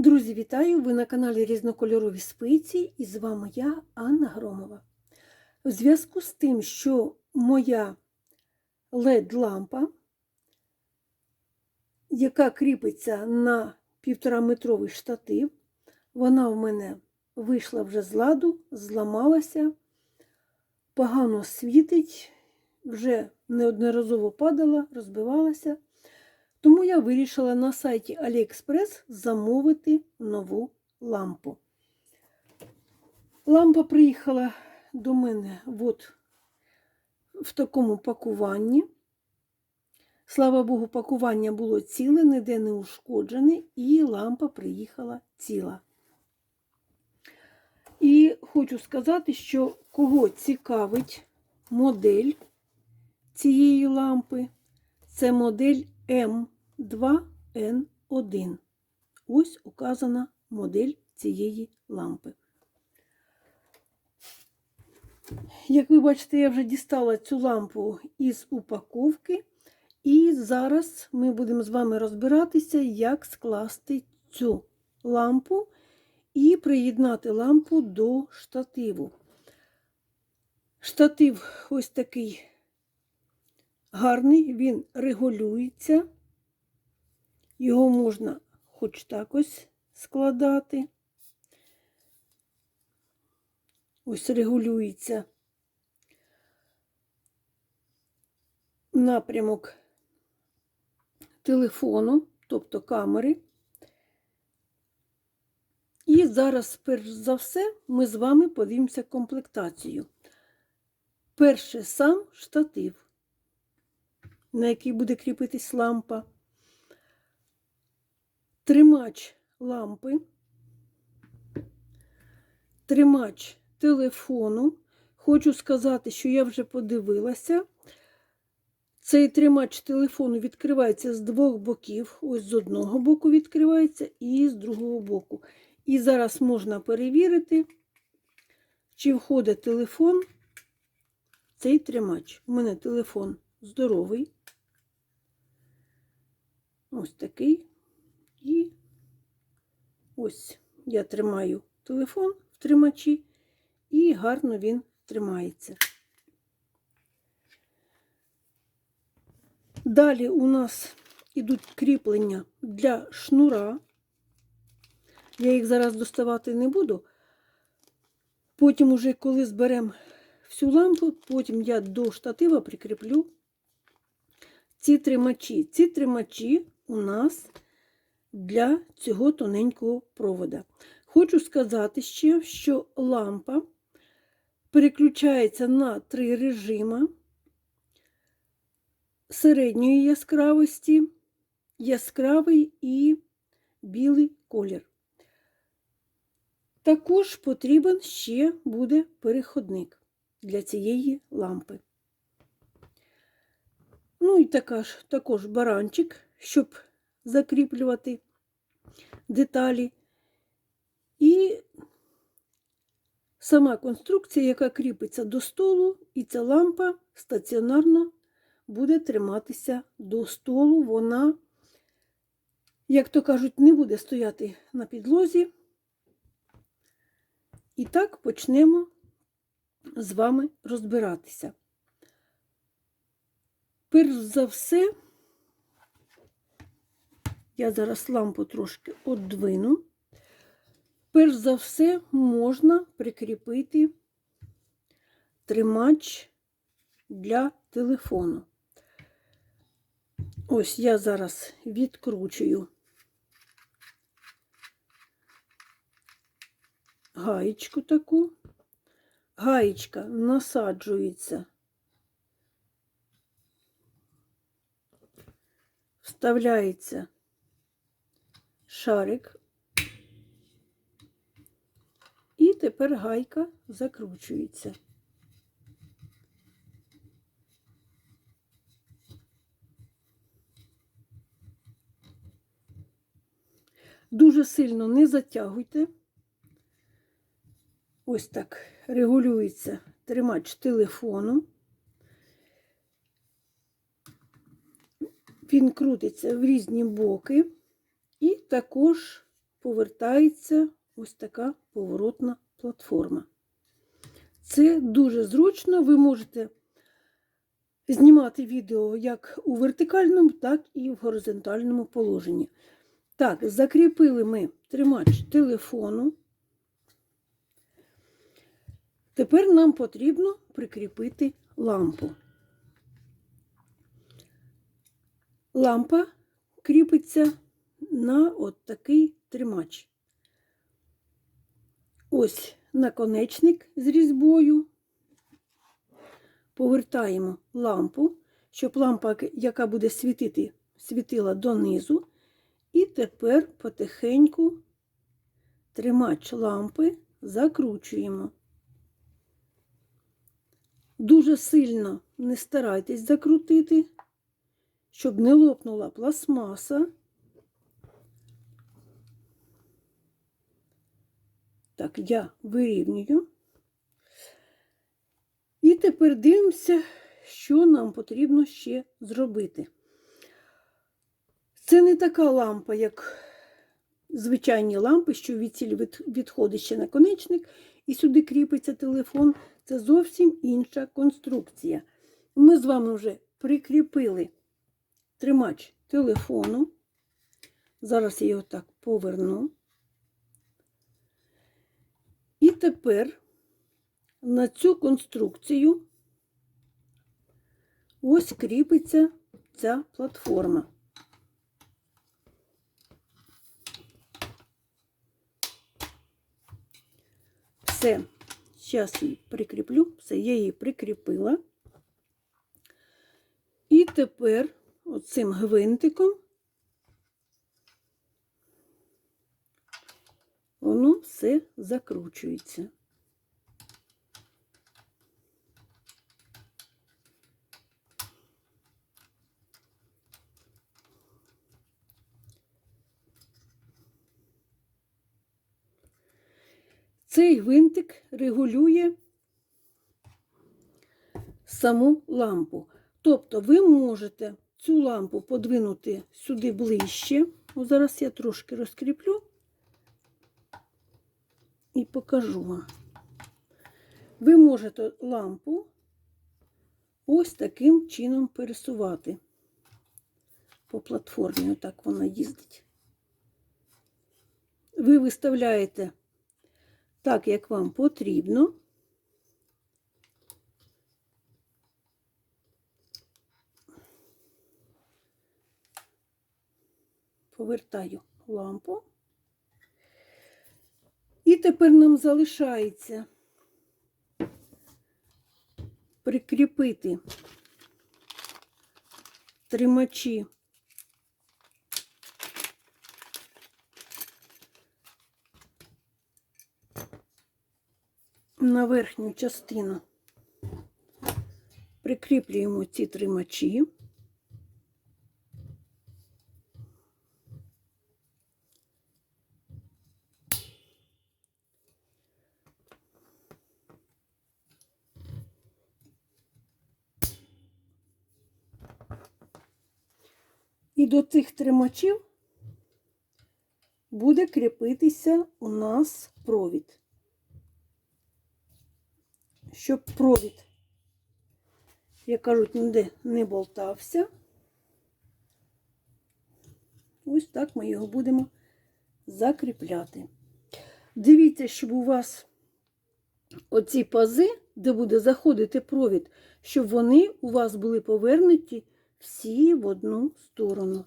Друзі, вітаю! Ви на каналі Різнокольорові спиці і з вами я, Анна Громова. В зв'язку з тим, що моя LED-лампа, яка кріпиться на півтораметровий штатив, вона в мене вийшла вже з ладу, зламалася, погано світить, вже неодноразово падала, розбивалася. Тому я вирішила на сайті AliExpress замовити нову лампу. Лампа приїхала до мене от в такому пакуванні. Слава Богу, пакування було ціле, ніде не ушкоджене, і лампа приїхала ціла. І хочу сказати, що кого цікавить модель цієї лампи, це модель М2Н1. Ось указана модель цієї лампи. Як ви бачите, я вже дістала цю лампу із упаковки, і зараз ми будемо з вами розбиратися, як скласти цю лампу і приєднати лампу до штативу. Штатив ось такий гарний, він регулюється, його можна хоч так ось складати. Ось регулюється напрямок телефону, тобто камери. І зараз, перш за все, ми з вами подивимося комплектацію. Перше сам штатив на який буде кріпитись лампа, тримач лампи, тримач телефону. Хочу сказати, що я вже подивилася. Цей тримач телефону відкривається з двох боків. Ось з одного боку відкривається і з другого боку. І зараз можна перевірити, чи входить телефон цей тримач. У мене телефон здоровий. Ось такий. І ось я тримаю телефон в тримачі, і гарно він тримається. Далі у нас ідуть кріплення для шнура. Я їх зараз доставати не буду. Потім, уже коли зберемо всю лампу, потім я до штатива прикріплю ці тримачі. Ці тримачі у нас для цього тоненького провода. Хочу сказати ще, що лампа переключається на три режими середньої яскравості, яскравий і білий колір. Також потрібен ще буде переходник для цієї лампи. Ну і така ж, також баранчик, щоб закріплювати деталі. І сама конструкція, яка кріпиться до столу, і ця лампа стаціонарно буде триматися до столу. Вона, як то кажуть, не буде стояти на підлозі. І так почнемо з вами розбиратися. Перш за все, я зараз лампу трошки одвину. Перш за все, можна прикріпити тримач для телефону. Ось я зараз відкручую гаєчку таку. Гаєчка насаджується вставляється шарик, і тепер гайка закручується. Дуже сильно не затягуйте. Ось так регулюється тримач телефону. Він крутиться в різні боки, і також повертається ось така поворотна платформа. Це дуже зручно. Ви можете знімати відео як у вертикальному, так і в горизонтальному положенні. Так, закріпили ми тримач телефону. Тепер нам потрібно прикріпити лампу. Лампа кріпиться на от такий тримач. Ось наконечник з різьбою. Повертаємо лампу, щоб лампа, яка буде світити, світила донизу. І тепер потихеньку тримач лампи закручуємо. Дуже сильно не старайтесь закрутити, щоб не лопнула пластмаса. Так, я вирівнюю. І тепер дивимося, що нам потрібно ще зробити. Це не така лампа, як звичайні лампи, що від цілі відходить ще наконечник, і сюди кріпиться телефон. Це зовсім інша конструкція. Ми з вами вже прикріпили тримач телефону. Зараз я його так поверну. І тепер на цю конструкцію ось кріпиться ця платформа. Все, зараз її прикріплю, все, я її прикріпила. І тепер оцим гвинтиком воно все закручується. Цей гвинтик регулює саму лампу. Тобто ви можете цю лампу подвинути сюди ближче. О, зараз я трошки розкріплю і покажу вам. Ви можете лампу ось таким чином пересувати по платформі, отак вона їздить. Ви виставляєте так, як вам потрібно. Повертаю лампу. І тепер нам залишається прикріпити тримачі на верхню частину прикріплюємо ці тримачі. І до цих тримачів буде кріпитися у нас провід щоб провід, як кажуть, ніде не болтався. Ось так ми його будемо закріпляти. Дивіться, щоб у вас оці пази, де буде заходити провід, щоб вони у вас були повернуті всі в одну сторону.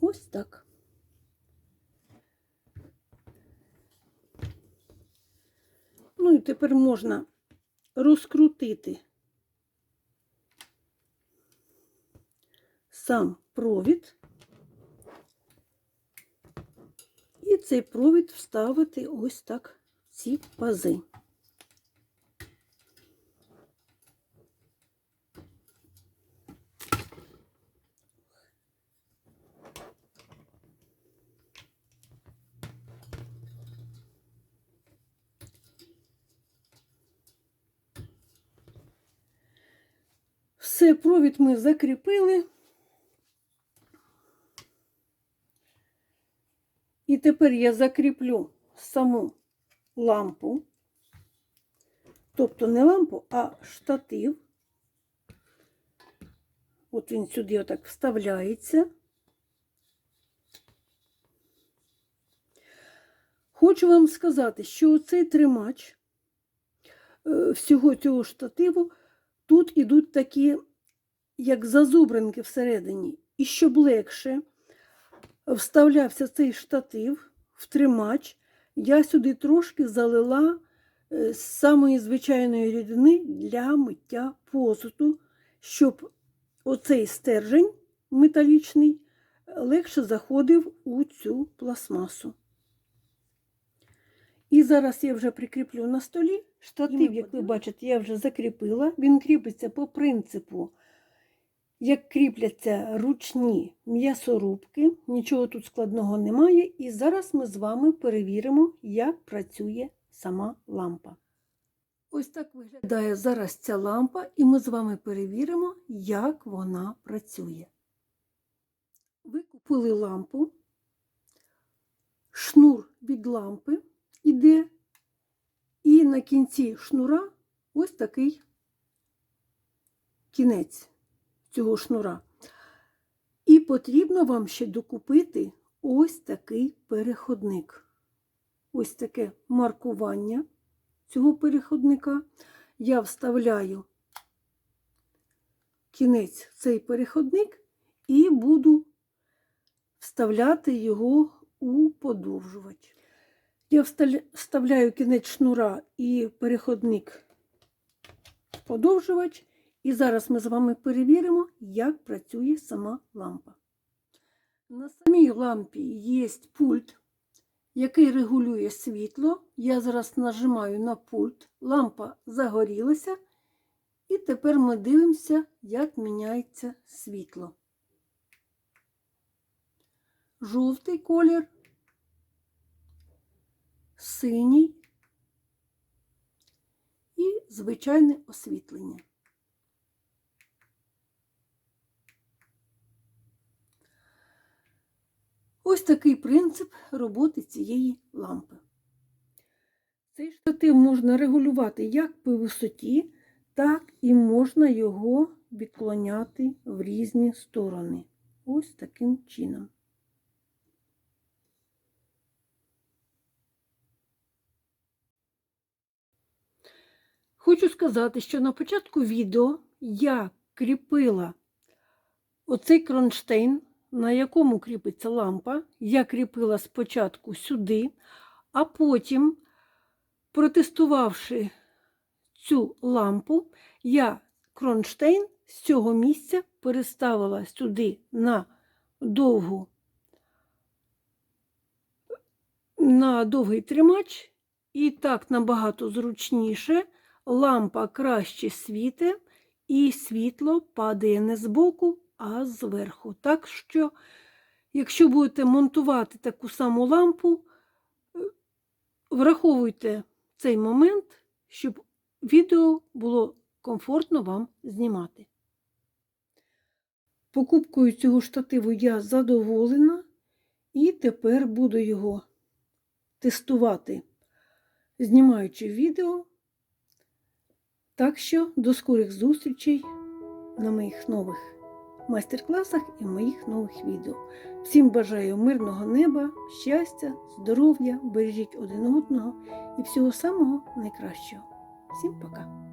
Ось так. Ну і тепер можна розкрутити сам провід і цей провід вставити ось так в ці пази. Все, провід ми закріпили. І тепер я закріплю саму лампу, тобто не лампу, а штатив. От він сюди отак вставляється. Хочу вам сказати, що цей тримач е, всього цього штативу тут ідуть такі, як зазубринки всередині. І щоб легше вставлявся цей штатив в тримач, я сюди трошки залила е, з самої звичайної рідини для миття посуду, щоб оцей стержень металічний легше заходив у цю пластмасу. І зараз я вже прикріплю на столі. Штатив, як ви бачите, я вже закріпила. Він кріпиться по принципу, як кріпляться ручні м'ясорубки. Нічого тут складного немає. І зараз ми з вами перевіримо, як працює сама лампа. Ось так виглядає зараз ця лампа, і ми з вами перевіримо, як вона працює. Ви купили лампу, шнур від лампи іде, і на кінці шнура ось такий кінець цього шнура. І потрібно вам ще докупити ось такий переходник. Ось таке маркування цього переходника. Я вставляю кінець цей переходник і буду вставляти його у подовжувач. Я вставляю кінець шнура і переходник в подовжувач, і зараз ми з вами перевіримо, як працює сама лампа. На самій лампі є пульт, який регулює світло. Я зараз нажимаю на пульт, лампа загорілася, і тепер ми дивимося, як міняється світло. Жовтий колір, синій і звичайне освітлення. Ось такий принцип роботи цієї лампи. Цей штатив можна регулювати як по висоті, так і можна його відклоняти в різні сторони. Ось таким чином. Хочу сказати, що на початку відео я кріпила оцей кронштейн, на якому кріпиться лампа. Я кріпила спочатку сюди, а потім, протестувавши цю лампу, я кронштейн з цього місця переставила сюди на довгу на довгий тримач, і так набагато зручніше. Лампа краще світе, і світло падає не збоку, а зверху. Так що, якщо будете монтувати таку саму лампу, е, враховуйте цей момент, щоб відео було комфортно вам знімати. Покупкою цього штативу я задоволена, і тепер буду його тестувати, знімаючи відео. Так що до скорих зустрічей на моїх нових майстер-класах і моїх нових відео. Всім бажаю мирного неба, щастя, здоров'я, бережіть один одного і всього самого найкращого. Всім пока!